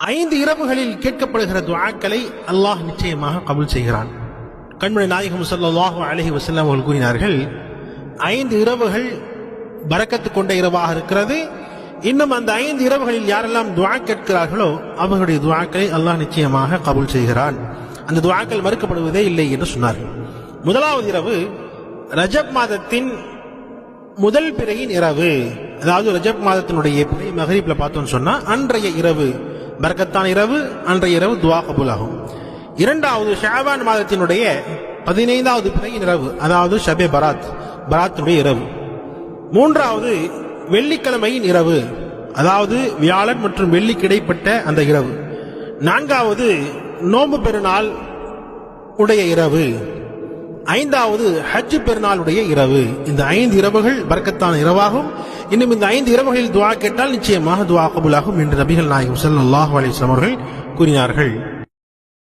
ஐந்து இரவுகளில் கேட்கப்படுகிற துவாக்களை அல்லாஹ் நிச்சயமாக கபுல் செய்கிறான். கண்மணி நாயகம் சல்லாஹு அலஹி வசல்லாம் அவர்கள் கூறினார்கள் ஐந்து இரவுகள் பறக்கத்து கொண்ட இரவாக இருக்கிறது. இன்னும் அந்த ஐந்து இரவுகளில் யாரெல்லாம் துவா கேட்கிறார்களோ அவர்களுடைய துவாக்களை அல்லாஹ் நிச்சயமாக கபுல் செய்கிறான். அந்த துவாக்கள் மறுக்கப்படுவதே இல்லை என்று சொன்னார்கள் முதலாவது இரவு ரஜப் மாதத்தின் முதல் பிறையின் இரவு. அதாவது ரஜப் மாதத்தினுடைய பிறை மகரீப்ல பார்த்தோம்னு சொன்னா அன்றைய இரவு பரக்கத்தான இரவு அன்றைய இரவு துவா கபூல் ஆகும் இரண்டாவது ஷாபான் மாதத்தினுடைய பதினைந்தாவது பிறையின் இரவு அதாவது ஷபே பராத் பராத்தினுடைய இரவு. மூன்றாவது வெள்ளிக்கிழமையின் இரவு அதாவது வியாழன் மற்றும் வெள்ளி கிடைப்பட்ட அந்த இரவு. நான்காவது நோம்பு பெருநாள் உடைய இரவு ஐந்தாவது ஹஜ் பெருநாளுடைய இரவு. இந்த ஐந்து இரவுகள் பறக்கத்தான இரவாகும். இன்னும் இந்த ஐந்து இரவுகளில் துவா கேட்டால் நிச்சயமாக துவா கபுலாகும் என்று நபிகள் நாயகம் ஸல்லல்லாஹு அலைஹி வஸல்லம் அவர்கள் கூறினார்கள்.